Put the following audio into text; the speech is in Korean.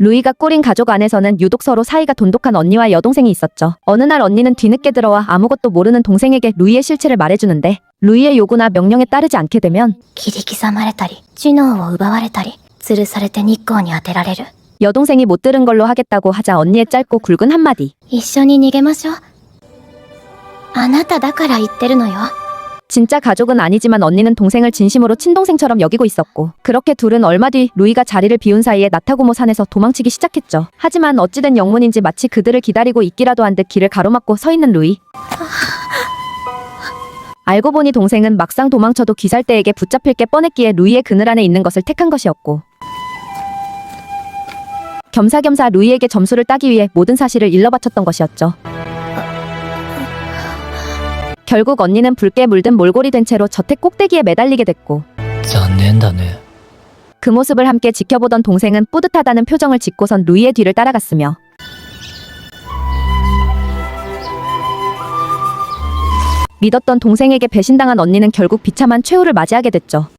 루이가 꾸린 가족 안에서는 유독 서로 사이가 돈독한 언니와 여동생이 있었죠. 어느 날 언니는 뒤늦게 들어와 아무것도 모르는 동생에게 루이의 실체를 말해주는데 루이의 요구나 명령에 따르지 않게 되면 切り刻まれたり知能を奪われたり吊るされて日光に当てられる 여동생이 못 들은 걸로 하겠다고 하자 언니의 짧고 굵은 한마디. 一緒に逃げましょうあなただから言ってるのよ 진짜 가족은 아니지만 언니는 동생을 진심으로 친동생처럼 여기고 있었고 그렇게 둘은 얼마 뒤 루이가 자리를 비운 사이에 나타고모 산에서 도망치기 시작했죠. 하지만 어찌된 영문인지 마치 그들을 기다리고 있기라도 한 듯 길을 가로막고 서 있는 루이. 알고 보니 동생은 막상 도망쳐도 귀살대에게 붙잡힐 게 뻔했기에 루이의 그늘 안에 있는 것을 택한 것이었고 겸사겸사 루이에게 점수를 따기 위해 모든 사실을 일러 바쳤던 것이었죠. 결국 언니는 붉게 물든 몰골이 된 채로 저택 꼭대기에 매달리게 됐고 잔넨다네. 그 모습을 함께 지켜보던 동생은 뿌듯하다는 표정을 짓고선 루이의 뒤를 따라갔으며 믿었던 동생에게 배신당한 언니는 결국 비참한 최후를 맞이하게 됐죠.